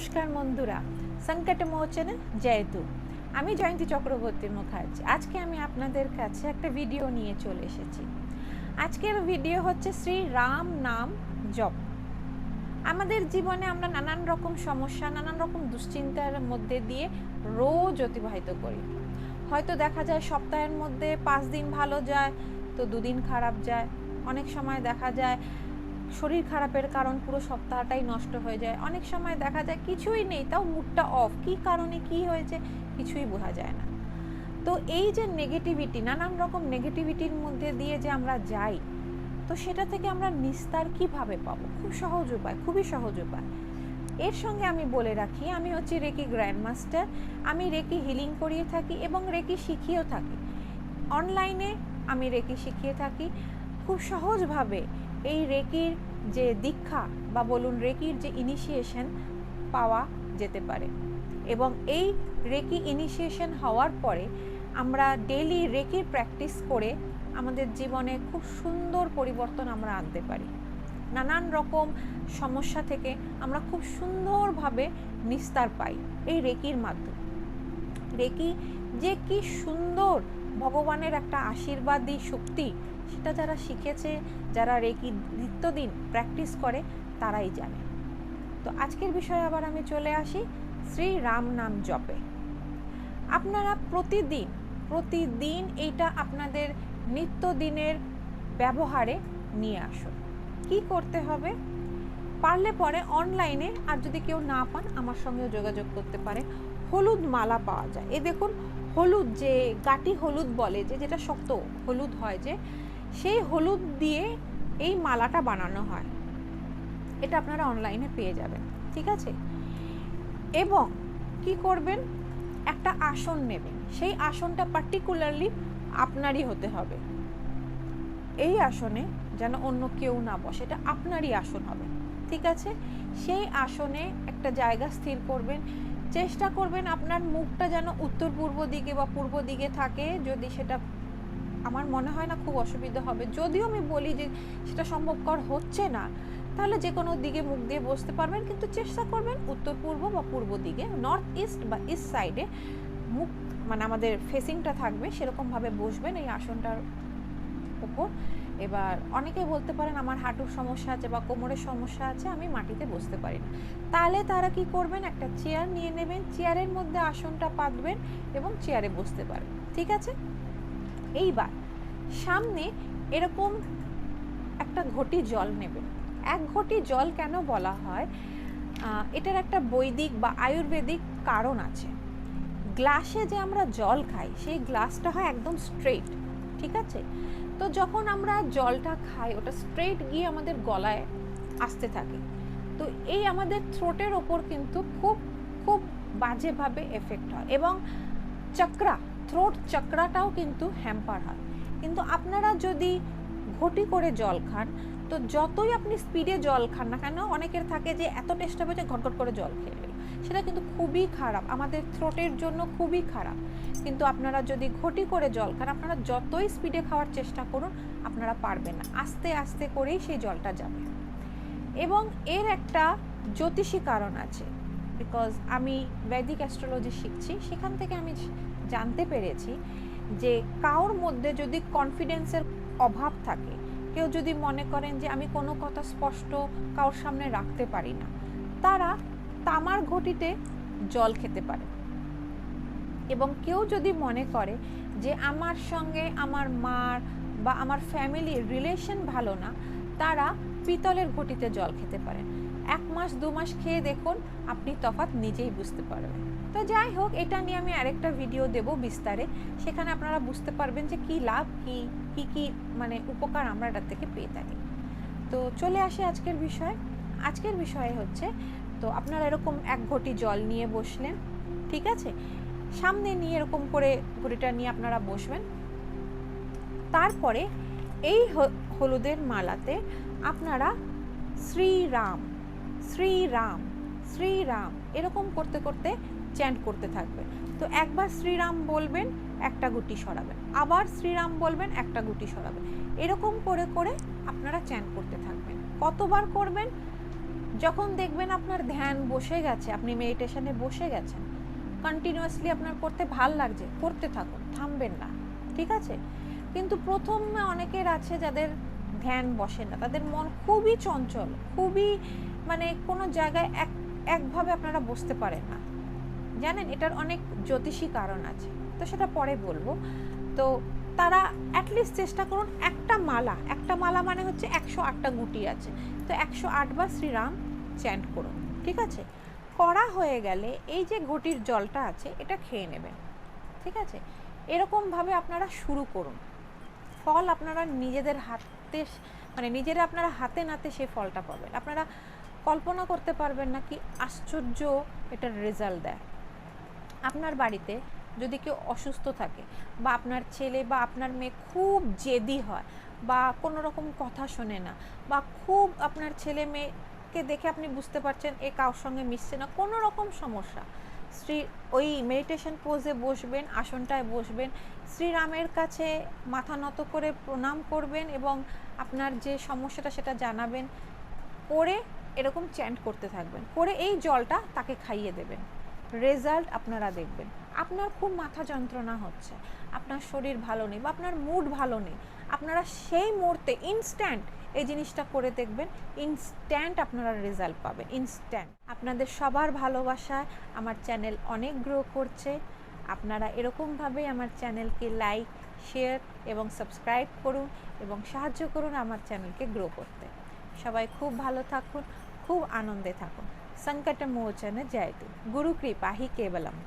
নমস্কার বন্ধুরা, সংকট মোচনে জয়তু আমি জয়ন্তী চক্রবর্তী মুখার্জি। আজকে আমি আপনাদের কাছে একটা ভিডিও নিয়ে চলে এসেছি। আজকের ভিডিও হচ্ছে শ্রী রাম নাম জপ। আমাদের জীবনে আমরা নানান রকম সমস্যা, নানান রকম দুশ্চিন্তার মধ্যে দিয়ে রোজ অতিবাহিত করি। হয়তো দেখা যায় সপ্তাহের মধ্যে পাঁচ দিন ভালো যায়, তো দুদিন খারাপ যায়। অনেক সময় দেখা যায় শরীর খারাপের কারণ পুরো সপ্তাহটাই নষ্ট হয়ে যায়। অনেক সময় দেখা যায় কিছুই নেই, তাও মুডটা অফ কী কারণে কি হয়েছে কিছুই বোঝা যায় না। তো এই যে নেগেটিভিটি নানান রকম নেগেটিভিটির মধ্যে দিয়ে যে আমরা যাই, তো সেটা থেকে আমরা নিস্তার কীভাবে পাবো? খুব সহজ উপায়, খুবই সহজ উপায়। এর সঙ্গে আমি বলে রাখি, আমি হচ্ছি রেকি গ্র্যান্ড মাস্টার আমি রেকি হিলিং করিয়ে থাকি এবং রেকি শিখিয়েও থাকি। অনলাইনে আমি রেকি শিখিয়ে থাকি। খুব সহজভাবে এই রেকির যে দীক্ষা বা বলুন রেকির যে ইনিশিয়েশন পাওয়া যেতে পারে। এবং এই রেকি ইনিশিয়েশন হওয়ার পরে আমরা ডেলি রেকির প্র্যাকটিস করে আমাদের জীবনে খুব সুন্দর পরিবর্তন আমরা আনতে পারি। নানান রকম সমস্যা থেকে আমরা খুব সুন্দরভাবে নিস্তার পাই এই রেকির মাধ্যমে। রেকি যে কি সুন্দর ভগবানের একটা আশীর্বাদী শক্তি সেটা যারা শিখেছে, যারা রেকি নিত্যদিন প্র্যাকটিস করে, তারাই জানে। তো আজকের বিষয়ে আবার আমি চলে আসি শ্রী রাম নাম জপে। আপনারা প্রতিদিন প্রতিদিন এইটা আপনাদের নিত্যদিনের ব্যবহারে নিয়ে আসুন। কি করতে হবে? পারলে পরে অনলাইনে আর যদি কেউ না পান, আমার সঙ্গেও যোগাযোগ করতে পারে। হলুদ মালা পাওয়া যায়। এ দেখুন, হলুদ যে, গাটি হলুদ বলে যে, যেটা শক্ত, হলুদ হয় যে সেই হলুদ দিয়ে এই মালাটা বানানো হয়। এটা আপনারা অনলাইনে পেয়ে যাবেন, ঠিক আছে? এবং কি করবেন? একটা আসন নেবেন। সেই আসনটা পার্টিকুলারলি আপনারই হতে হবে। এই আসনে যেন অন্য কেউ না বসে, এটা আপনারই আসন হবে, ঠিক আছে? সেই আসনে একটা জায়গা স্থির করবেন। চেষ্টা করবেন আপনার মুখটা যেন উত্তর পূর্ব দিকে বা পূর্ব দিকে থাকে, যদি সেটা আমার মনে হয় না খুব অসুবিধা হবে। যদিও আমি বলি যে সেটা সম্ভবকর হচ্ছে না, তাহলে যে কোনো দিকে মুখ দিয়ে বসতে পারবেন, কিন্তু চেষ্টা করবেন উত্তর পূর্ব বা পূর্ব দিকে নর্থ ইস্ট বা ইস্ট সাইডে মুখ মানে আমাদের ফেসিংটা থাকবে, সেরকমভাবে বসবেন এই আসনটার ওপর এবার অনেকে বলতে পারেন আমার হাঁটুর সমস্যা আছে বা কোমরের সমস্যা আছে, আমি মাটিতে বসতে পারি না। তাহলে তারা কি করবেন? একটা চেয়ার নিয়ে নেবেন চেয়ারের মধ্যে আসনটা পাতবেন এবং চেয়ারে বসতে পারবেন। ঠিক আছে? এইবার সামনে এরকম একটা ঘটি জল নেবেন এক ঘটি জল কেন বলা হয়? এটার একটা বৈদিক বা আয়ুর্বেদিক কারণ আছে। গ্লাসে যে আমরা জল খাই, সেই গ্লাসটা হয় একদম স্ট্রেট, ঠিক আছে? তো যখন আমরা জলটা খাই, ওটা স্ট্রেট গিয়ে আমাদের গলায় আসতে থাকে। তো এই আমাদের থ্রোটের ওপর কিন্তু খুব খুব বাজেভাবে এফেক্ট হয় এবং চক্রা থ্রোট চক্রাটাও কিন্তু হ্যাম্পার হয়। কিন্তু আপনারা যদি ঘটি করে জল খান, তো যতই আপনি স্পিডে জল খান না কেন, অনেকের থাকে যে এত টেস্ট যে ঘটঘট করে জল খেয়ে নিল। সেটা কিন্তু খুবই খারাপ, আমাদের থ্রোটের জন্য খুবই খারাপ। কিন্তু আপনারা যদি ঘটি করে জল খান, আপনারা যতই স্পিডে খাওয়ার চেষ্টা করুন, আপনারা পারবেন না। আস্তে আস্তে করেই সেই জলটা যাবে। এবং এর একটা জ্যোতিষী কারণ আছে। বিকজ আমি বৈদিক অ্যাস্ট্রোলজি শিখছি, সেখান থেকে আমি জানতে পেরেছি যে কারোর মধ্যে যদি কনফিডেন্সের অভাব থাকে, কেউ যদি মনে করেন যে আমি কোনো কথা স্পষ্ট কারোর সামনে রাখতে পারি না, তারা তামার ঘটিতে জল খেতে পারে। এবং কেউ যদি মনে করে যে আমার সঙ্গে আমার মার বা আমার ফ্যামিলির রিলেশন ভালো না, তারা পিতলের ঘটিতে জল খেতে পারেন এক মাস, দু মাস খেয়ে দেখুন, আপনি তফাৎ নিজেই বুঝতে পারবেন। তো যাই হোক, এটা নিয়ে আমি আরেকটা ভিডিও দেব বিস্তারে। সেখানে আপনারা বুঝতে পারবেন যে কি লাভ, কি কি কি মানে উপকার আমরা এটার থেকে পেয়ে থাকি। তো চলে আসে আজকের বিষয়। আজকের বিষয় হচ্ছে, তো আপনারা এরকম এক ঘটি জল নিয়ে বসলেন, ঠিক আছে? সামনে নিয়ে এরকম করে ঘড়িটা নিয়ে আপনারা বসবেন। তারপরে এই হলুদের মালাতে আপনারা শ্রীরাম শ্রীরাম শ্রীরাম, এরকম করতে করতে চ্যান্ট করতে থাকবেন। তো একবার শ্রীরাম বলবেন, একটা গুটি সরাবেন। আবার শ্রীরাম বলবেন, একটা গুটি সরাবেন। এরকম করে করে আপনারা চ্যান্ট করতে থাকবেন। কতবার করবেন? যখন দেখবেন আপনার ধ্যান বসে গেছে, আপনি মেডিটেশনে বসে গেছেন কন্টিনিউয়াসলি আপনার করতে ভালো লাগছে, করতে থাকুন, থামবেন না, ঠিক আছে? কিন্তু প্রথমে অনেকের আছে যাদের ধ্যান বসে না, তাদের মন খুবই চঞ্চল, খুবই মানে কোনো জায়গায় এক, একভাবে আপনারা বসতে পারেন না। জানেন, এটার অনেক জ্যোতিষী কারণ আছে। তো সেটা পরে বলব। তো তারা অ্যাটলিস্ট চেষ্টা করুন একটা মালা একটা মালা মানে হচ্ছে একশো আটটা গুটি আছে। তো একশো আটবার শ্রীরাম চ্যান্ট করুন, ঠিক আছে? করা হয়ে গেলে এই যে গুটির জলটা আছে, এটা খেয়ে নেবেন, ঠিক আছে? এরকমভাবে আপনারা শুরু করুন। ফল আপনারা নিজেদের হাতে মানে নিজেরা আপনারা হাতে নাতে সেই ফলটা পাবেন। আপনারা কল্পনা করতে পারবেন না কি আশ্চর্য এটার রেজাল্ট দেয়। আপনার বাড়িতে যদি কেউ অসুস্থ থাকে বা আপনার ছেলে বা আপনার মেয়ে খুব জেদি হয় বা কোনো রকম কথা শোনে না বা খুব আপনার ছেলে মেয়েকে দেখে আপনি বুঝতে পারছেন এ কারোর সঙ্গে মিশছে না, কোনো রকম সমস্যা। শ্রী ওই মেডিটেশন পোজে বসবেন, আসনটায় বসবেন, শ্রীরামের কাছে মাথা নত করে প্রণাম করবেন এবং আপনার যে সমস্যাটা সেটা জানাবেন, করে এরকম চ্যান্ট করতে থাকবেন, করে এই জলটা তাকে খাইয়ে দেবেন। রেজাল্ট আপনারা দেখবেন। আপনার খুব মাথা যন্ত্রণা হচ্ছে, আপনার শরীর ভালো নেই বা আপনার মুড ভালো নেই, আপনারা সেই মুহূর্তে ইনস্ট্যান্ট এই জিনিসটা করে দেখবেন ইনস্ট্যান্ট আপনারা রেজাল্ট পাবেন ইনস্ট্যান্ট আপনাদের সবার ভালোবাসায় আমার চ্যানেল অনেক গ্রো করছে, আপনারা এরকমভাবেই আমার চ্যানেলকে লাইক শেয়ার এবং সাবস্ক্রাইব করুন এবং সাহায্য করুন আমার চ্যানেলকে গ্রো করতে। সবাই খুব ভালো থাকুন, খুব আনন্দে থাকুন। સંકટમોચન જયતુ ગુરુ કૃપા હિ કેવલમ.